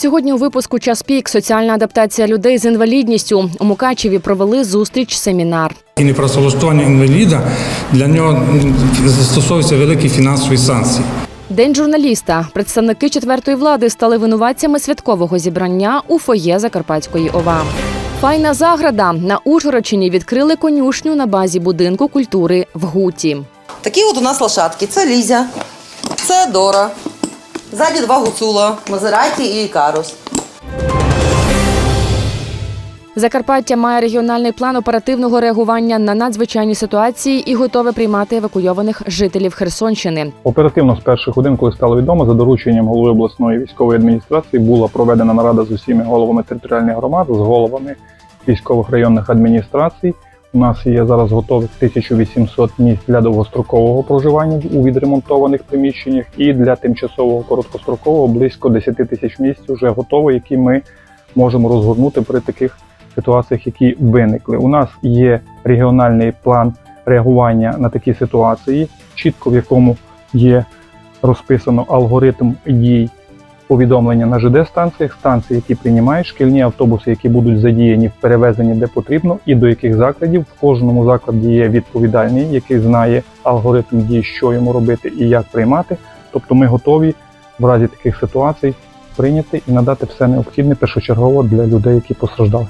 Сьогодні у випуску час пік соціальна адаптація людей з інвалідністю у Мукачеві провели зустріч семінар. І непрацевлаштування інваліда для нього застосовуються великі фінансові санкції. День журналіста. Представники четвертої влади стали винуватцями святкового зібрання у фоє Закарпатської ОВА. Файна заграда на Ужгородчині відкрили конюшню на базі будинку культури в Гуті. Такі от у нас лошадки. Це Лізя, це Дора. Ззаді два гуцула, Мазераті і Ікарус. Закарпаття має регіональний план оперативного реагування на надзвичайні ситуації і готове приймати евакуйованих жителів Херсонщини. Оперативно з перших годин, коли стало відомо, за дорученням голови обласної військової адміністрації була проведена нарада з усіма головами територіальних громад, з головами військових районних адміністрацій. У нас є зараз готових 1800 місць для довгострокового проживання у відремонтованих приміщеннях, і для тимчасового короткострокового близько 10 тисяч місць вже готово, які ми можемо розгорнути при таких ситуаціях, які виникли. У нас є регіональний план реагування на такі ситуації, чітко в якому є розписано алгоритм дій повідомлення на ЖД-станціях, станції, які приймають, шкільні автобуси, які будуть задіяні в перевезенні де потрібно, і до яких закладів в кожному закладі є відповідальний, який знає алгоритм дій, що йому робити і як приймати. Тобто ми готові в разі таких ситуацій прийняти і надати все необхідне першочергово для людей, які постраждали.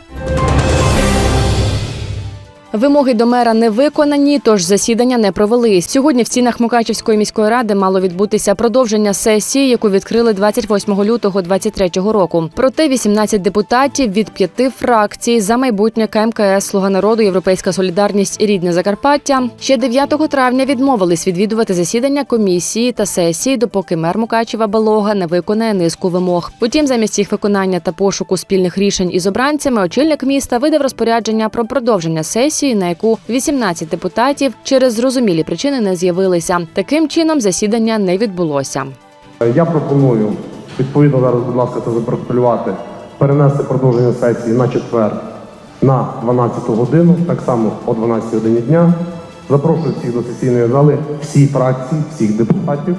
Вимоги до мера не виконані, тож засідання не провели. Сьогодні в стінах Мукачівської міської ради мало відбутися продовження сесії, яку відкрили 28 лютого 2023 року. Проте 18 депутатів від п'яти фракцій за майбутнє КМКС Слуга народу, Європейська солідарність і рідне Закарпаття ще 9 травня відмовились відвідувати засідання комісії та сесії, допоки мер Мукачева Балога не виконає низку вимог. Потім, замість їх виконання та пошуку спільних рішень із обранцями, очільник міста видав розпорядження про продовження сесії, на яку 18 депутатів через зрозумілі причини не з'явилися. Таким чином засідання не відбулося. Я пропоную відповідно зараз, будь ласка, це запротоколювати, перенести продовження сесії на четвер на 12 годину, так само о 12 годині дня. Запрошую всіх до сесійної зали, всі фракції, всіх депутатів.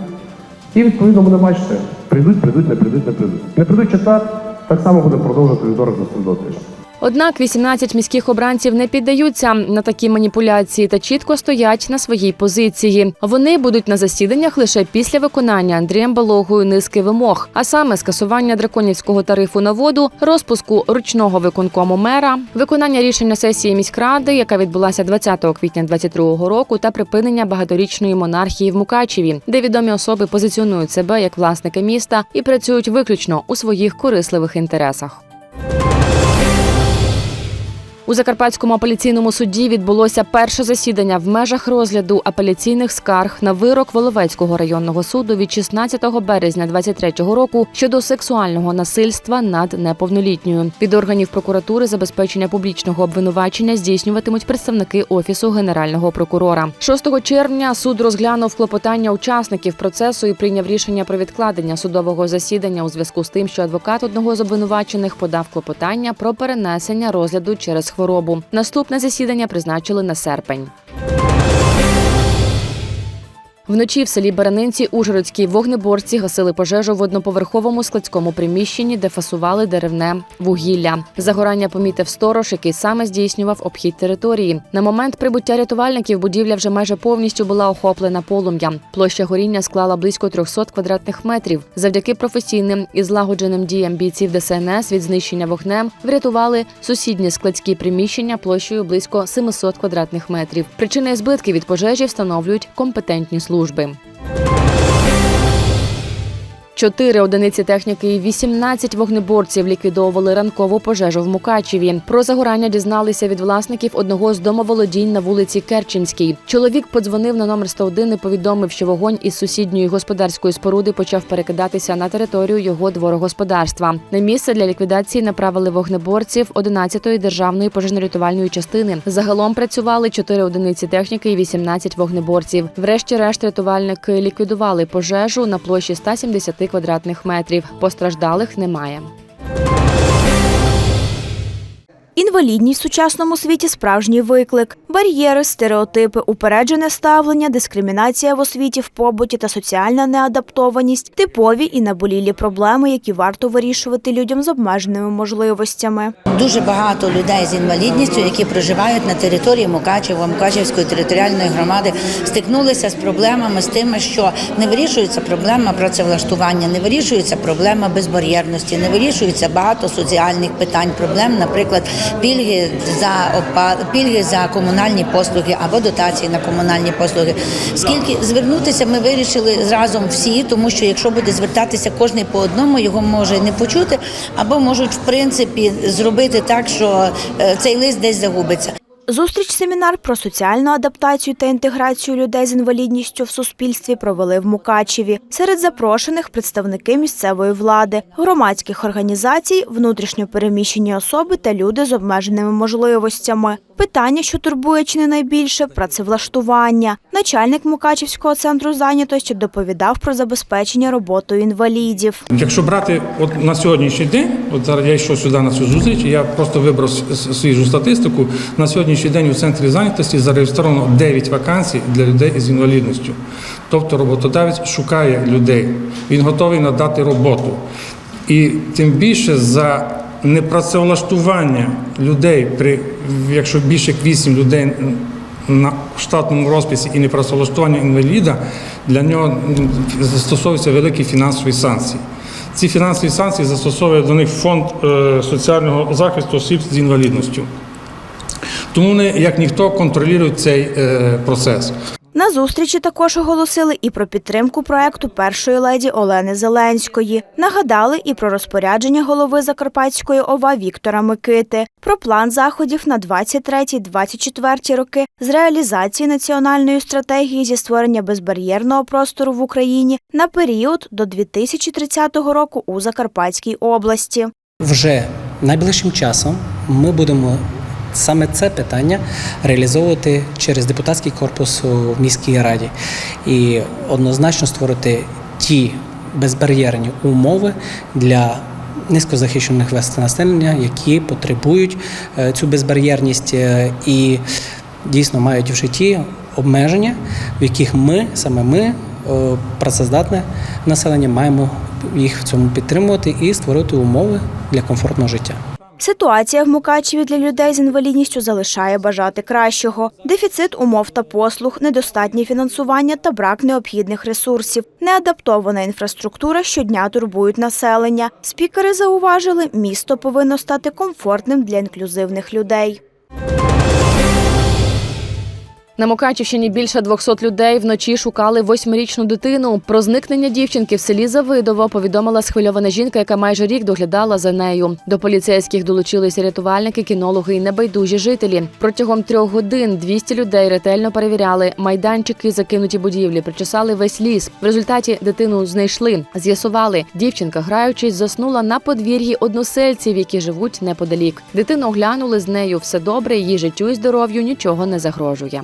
І відповідно буде бачити, прийдуть, прийдуть, не прийдуть, не прийдуть. Не прийдуть четвер, так само буде продовжувати вівторок до тижня. Однак 18 міських обранців не піддаються на такі маніпуляції та чітко стоять на своїй позиції. Вони будуть на засіданнях лише після виконання Андрієм Балогою низки вимог, а саме скасування драконівського тарифу на воду, розпуску ручного виконкому мера, виконання рішення сесії міськради, яка відбулася 20 квітня 2022 року, та припинення багаторічної монархії в Мукачеві, де відомі особи позиціонують себе як власники міста і працюють виключно у своїх корисливих інтересах. У Закарпатському апеляційному суді відбулося перше засідання в межах розгляду апеляційних скарг на вирок Воловецького районного суду від 16 березня 2023 року щодо сексуального насильства над неповнолітньою. Від органів прокуратури забезпечення публічного обвинувачення здійснюватимуть представники офісу генерального прокурора. 6 червня суд розглянув клопотання учасників процесу і прийняв рішення про відкладення судового засідання у зв'язку з тим, що адвокат одного з обвинувачених подав клопотання про перенесення розгляду через хворобу. Наступне засідання призначили на серпень. Вночі в селі Баранинці Ужгородські вогнеборці гасили пожежу в одноповерховому складському приміщенні, де фасували деревне вугілля. Загорання помітив сторож, який саме здійснював обхід території. На момент прибуття рятувальників будівля вже майже повністю була охоплена полум'ям. Площа горіння склала близько 300 квадратних метрів. Завдяки професійним і злагодженим діям бійців ДСНС від знищення вогнем врятували сусідні складські приміщення площею близько 700 квадратних метрів. Причини збитки від пожежі встановлюють компетентні служби. служби. Чотири одиниці техніки і 18 вогнеборців ліквідовували ранкову пожежу в Мукачеві. Про загорання дізналися від власників одного з домоволодінь на вулиці Керченській. Чоловік подзвонив на номер 101 і повідомив, що вогонь із сусідньої господарської споруди почав перекидатися на територію його дворогосподарства. На місце для ліквідації направили вогнеборців 11-ї державної пожежно-рятувальної частини. Загалом працювали 4 одиниці техніки і 18 вогнеборців. Врешті-решт рятувальники ліквідували пожежу на площі 170 квадратних метрів. Постраждалих немає. Інвалідність в сучасному світі справжній виклик. Бар'єри, стереотипи, упереджене ставлення, дискримінація в освіті, в побуті та соціальна неадаптованість типові і наболілі проблеми, які варто вирішувати людям з обмеженими можливостями. Дуже багато людей з інвалідністю, які проживають на території Мукачева, Мукачевської територіальної громади, стикнулися з проблемами з тим, що не вирішується проблема працевлаштування, не вирішується проблема безбар'єрності, не вирішується багато соціальних питань, проблем, наприклад, пільги за опа- пільги за комунальні послуги або дотації на комунальні послуги. Скільки звернутися, ми вирішили разом всі, тому що якщо буде звертатися кожний по одному, його може не почути, або можуть в принципі зробити так, що е, цей лист десь загубиться. Зустріч семінар про соціальну адаптацію та інтеграцію людей з інвалідністю в суспільстві провели в Мукачеві. Серед запрошених представники місцевої влади, громадських організацій, внутрішньо переміщені особи та люди з обмеженими можливостями. Питання, що турбує чи не найбільше працевлаштування. Начальник Мукачевського центру зайнятості доповідав про забезпечення роботою інвалідів. Якщо брати от на сьогоднішній день, от зараз я йшов сюди на цю зустріч, я просто вибрав свіжу статистику. На сьогоднішній день у центрі зайнятості зареєстровано 9 вакансій для людей з інвалідністю. Тобто роботодавець шукає людей, він готовий надати роботу. І тим більше за непрацевлаштування людей, при, якщо більше як 8 людей на штатному розписі і непрацевлаштування інваліда, для нього застосовуються великі фінансові санкції. Ці фінансові санкції застосовує до них фонд е, соціального захисту осіб з інвалідністю. Тому вони, як ніхто, контролюють цей е, процес. На зустрічі також оголосили і про підтримку проекту першої леді Олени Зеленської. Нагадали і про розпорядження голови Закарпатської ОВА Віктора Микити, про план заходів на 23-24 роки з реалізації національної стратегії зі створення безбар'єрного простору в Україні на період до 2030 року у Закарпатській області. Вже найближчим часом ми будемо саме це питання реалізовувати через депутатський корпус у міській раді і однозначно створити ті безбар'єрні умови для низькозахищених верств населення, які потребують е, цю безбар'єрність е, і дійсно мають в житті обмеження, в яких ми, саме ми, е, працездатне населення, маємо їх в цьому підтримувати і створити умови для комфортного життя. Ситуація в Мукачеві для людей з інвалідністю залишає бажати кращого: дефіцит умов та послуг, недостатнє фінансування та брак необхідних ресурсів, неадаптована інфраструктура щодня турбують населення. Спікери зауважили, місто повинно стати комфортним для інклюзивних людей. На Мукачівщині більше 200 людей вночі шукали восьмирічну дитину. Про зникнення дівчинки в селі Завидово повідомила схвильована жінка, яка майже рік доглядала за нею. До поліцейських долучилися рятувальники, кінологи і небайдужі жителі. Протягом трьох годин 200 людей ретельно перевіряли майданчики, закинуті будівлі, причесали весь ліс. В результаті дитину знайшли. З'ясували, дівчинка, граючись, заснула на подвір'ї односельців, які живуть неподалік. Дитину оглянули з нею все добре, її життю і здоров'ю нічого не загрожує.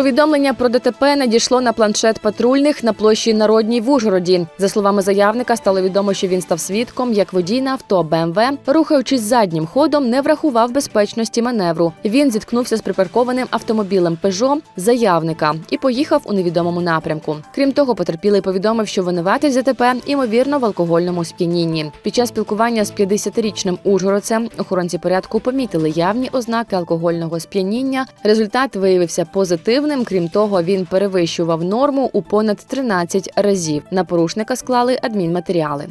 Повідомлення про ДТП надійшло на планшет патрульних на площі Народній в Ужгороді. За словами заявника, стало відомо, що він став свідком, як водій на авто БМВ, рухаючись заднім ходом, не врахував безпечності маневру. Він зіткнувся з припаркованим автомобілем Пежо заявника і поїхав у невідомому напрямку. Крім того, потерпілий повідомив, що винуватець ДТП ймовірно в алкогольному сп'янінні. Під час спілкування з 50-річним ужгородцем охоронці порядку помітили явні ознаки алкогольного сп'яніння. Результат виявився позитивним. Крім того, він перевищував норму у понад 13 разів. На порушника склали адмінматеріали.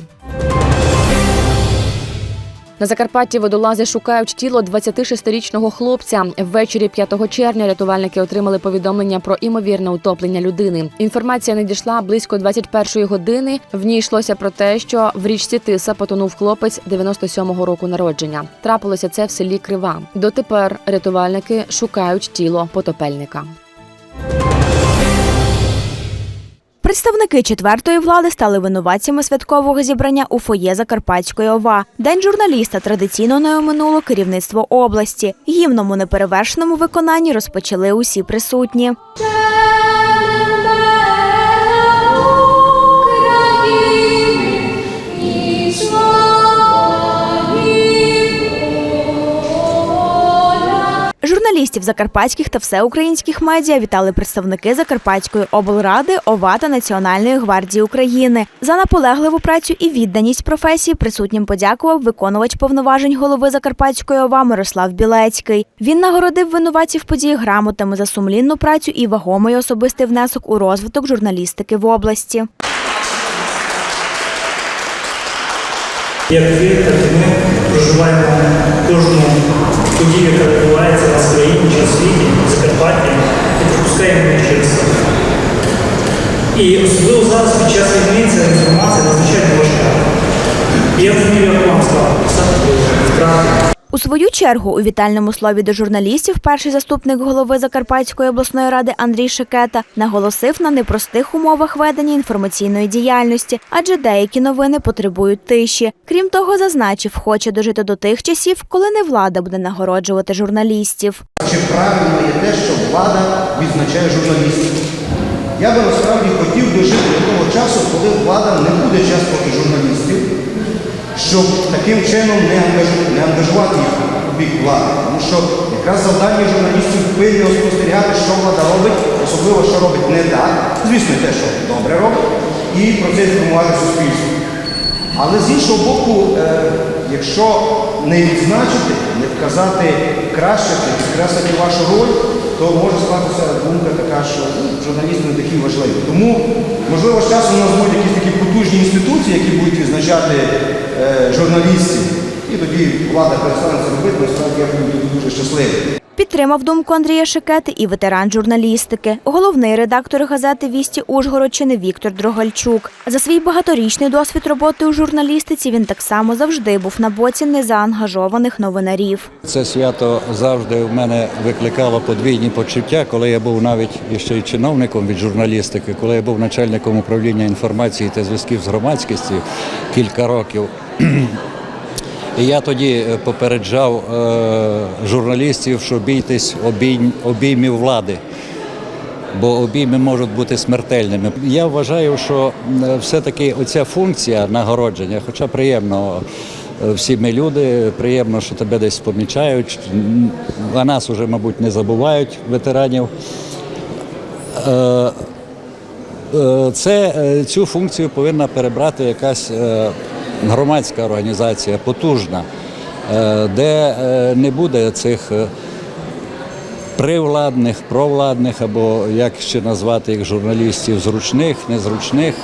На Закарпатті водолази шукають тіло 26-річного хлопця. Ввечері 5 червня рятувальники отримали повідомлення про імовірне утоплення людини. Інформація надійшла близько 21-ї години. В ній йшлося про те, що в річці Тиса потонув хлопець 97-го року народження. Трапилося це в селі Крива. Дотепер рятувальники шукають тіло потопельника. Представники четвертої влади стали винуватцями святкового зібрання у фоє Закарпатської ОВА. День журналіста традиційно не оминуло керівництво області. Гімном у неперевершеному виконанні розпочали усі присутні. Журналістів закарпатських та всеукраїнських медіа вітали представники Закарпатської облради, ОВА та Національної гвардії України. За наполегливу працю і відданість професії присутнім подякував виконувач повноважень голови Закарпатської ОВА Мирослав Білецький. Він нагородив винуватців події грамотами за сумлінну працю і вагомий особистий внесок у розвиток журналістики в області. Як проживаємо кожну подію, яка відбувається на нас в країні чи в світі, в Закарпатті, і пропускаємо їх через себе. І особливо зараз під час війни ця інформація надзвичайно важка. Я розумію, У свою чергу у вітальному слові до журналістів перший заступник голови Закарпатської обласної ради Андрій Шикета наголосив на непростих умовах ведення інформаційної діяльності, адже деякі новини потребують тиші. Крім того, зазначив, хоче дожити до тих часів, коли не влада буде нагороджувати журналістів. Чи правильно є те, що влада відзначає журналістів? Я би насправді хотів дожити до того часу, коли влада не буде частувати журналістів, щоб таким чином не, ангажу- не ангажувати їх у бік влади. Тому що якраз завдання журналістів пильно спостерігати, що влада робить, особливо що робить не так, звісно, те, що добре робить, і про це інформувати суспільство. Але з іншого боку, е, якщо не відзначити, не вказати краще, підкреслити вашу роль, то може склатися думка така, що ну, журналісти не такі важливі. Тому, можливо, з часом у нас будуть якісь такі потужні інституції, які будуть відзначати е, журналістів, і тоді влада перестане це робити, насправді я буду дуже щасливий. Підтримав думку Андрія Шикети і ветеран журналістики, головний редактор газети Вісті Ужгородщини Віктор Дрогальчук. За свій багаторічний досвід роботи у журналістиці він так само завжди був на боці незаангажованих новинарів. Це свято завжди в мене викликало подвійні почуття, коли я був навіть ще й чиновником від журналістики, коли я був начальником управління інформації та зв'язків з громадськістю кілька років. І я тоді е, попереджав е, журналістів, що бійтесь обійм, обіймів влади, бо обійми можуть бути смертельними. Я вважаю, що все-таки оця функція нагородження, хоча приємно, е, всі ми люди, приємно, що тебе десь помічають, а нас вже, мабуть, не забувають ветеранів. Це цю функцію повинна перебрати якась громадська організація, потужна, е, де е, не буде цих е, привладних, провладних або як ще назвати їх журналістів, зручних, незручних.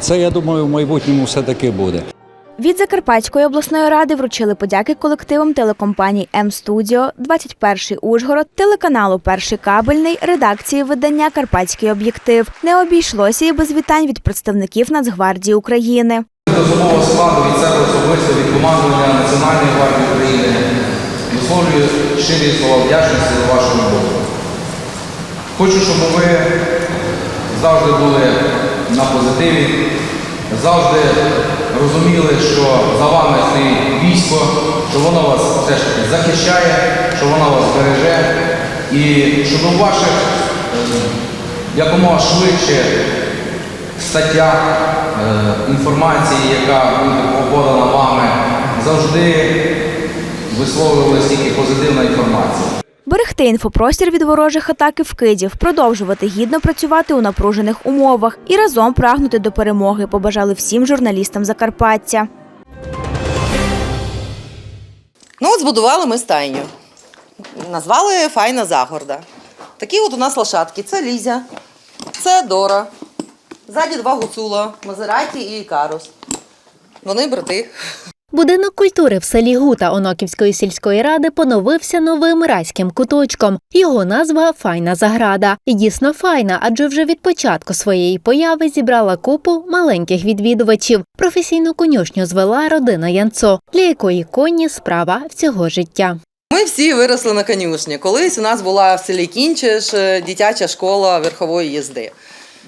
Це я думаю, в майбутньому все таки буде. Від Закарпатської обласної ради вручили подяки колективам телекомпаній М-Студіо, 21 Ужгород, телеканалу Перший кабельний, редакції видання Карпатський об'єктив. Не обійшлося і без вітань від представників Нацгвардії України. До особового складу від себе особисто від командування Національної гвардії України висловлюю щирі слова вдячності за вашу роботу. Хочу, щоб ви завжди були на позитиві, завжди розуміли, що за вами стоїть військо, що воно вас все ж таки захищає, що воно вас береже, і щоб у ваших е, якомога швидше стаття е, інформації, яка буде подана вами, завжди висловлювалася тільки позитивна інформація. Берегти інфопростір від ворожих атак і вкидів, продовжувати гідно працювати у напружених умовах і разом прагнути до перемоги. Побажали всім журналістам Закарпаття. Ну, от збудували ми стайню. Назвали Файна Загорда. Такі от у нас лошадки. Це Лізя, це Дора. Ззаді два гуцула, Мазераті і Карус. Вони брати. Будинок культури в селі Гута Оноківської сільської ради поновився новим райським куточком. Його назва Файна Заграда. І дійсно файна, адже вже від початку своєї появи зібрала купу маленьких відвідувачів. Професійну конюшню звела родина Янцо, для якої коні справа всього життя. Ми всі виросли на конюшні. Колись у нас була в селі Кінчиш е, дитяча школа верхової їзди.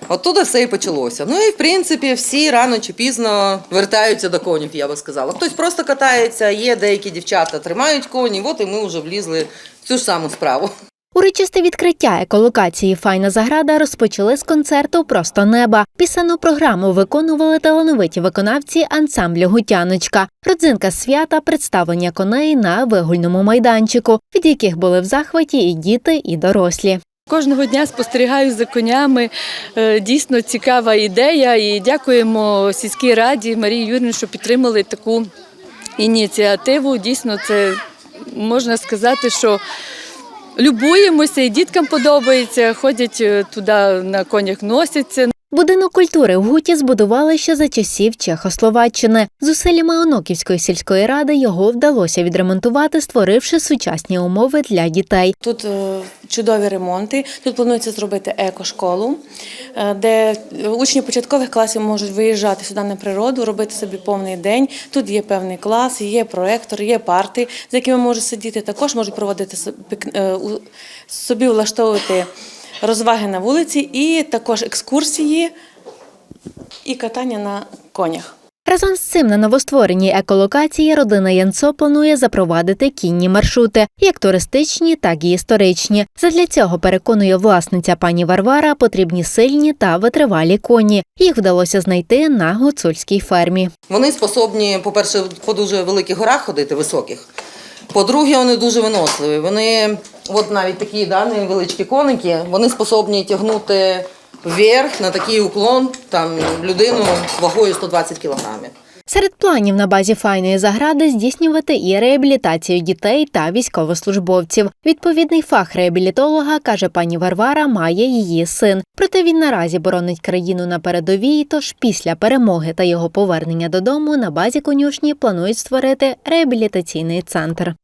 Оттуда все і почалося. Ну і в принципі всі рано чи пізно вертаються до конів, я би сказала. Хтось просто катається, є деякі дівчата тримають коні, от і ми вже влізли в цю ж саму справу. Урочисте відкриття еколокації Файна Заграда розпочали з концерту Просто неба. Пісенну програму виконували талановиті виконавці ансамблю Гутяночка. Родзинка свята представлення коней на вигульному майданчику, від яких були в захваті і діти, і дорослі. Кожного дня спостерігаю за конями. Е, Дійсно цікава ідея. І дякуємо сільській раді Марії Юрівні, що підтримали таку ініціативу. Дійсно, це можна сказати, що любуємося, і діткам подобається. Ходять е, туди на конях, носяться. Будинок культури в Гуті збудували ще за часів Чехословаччини. Зусиллями Оноківської сільської ради його вдалося відремонтувати, створивши сучасні умови для дітей. Тут е, чудові ремонти. Тут планується зробити екошколу, е, де учні початкових класів можуть виїжджати сюди на природу, робити собі повний день. Тут є певний клас, є проектор, є парти, за якими можуть сидіти. Також можуть проводити собі, е, влаштовувати розваги на вулиці, і також екскурсії і катання на конях. Разом з цим на новоствореній еколокації родина Янцо планує запровадити кінні маршрути, як туристичні, так і історичні. Задля цього переконує власниця пані Варвара, потрібні сильні та витривалі коні. Їх вдалося знайти на гуцульській фермі. Вони способні, по-перше, по дуже великих горах ходити, високих. По-друге, вони дуже виносливі. Вони, от навіть такі да, невеличкі коники, вони способні тягнути вверх на такий уклон там, людину вагою 120 кілограмів. Серед планів на базі файної загради здійснювати і реабілітацію дітей та військовослужбовців. Відповідний фах реабілітолога, каже пані Варвара, має її син. Проте він наразі боронить країну на передовій. Тож після перемоги та його повернення додому на базі конюшні планують створити реабілітаційний центр.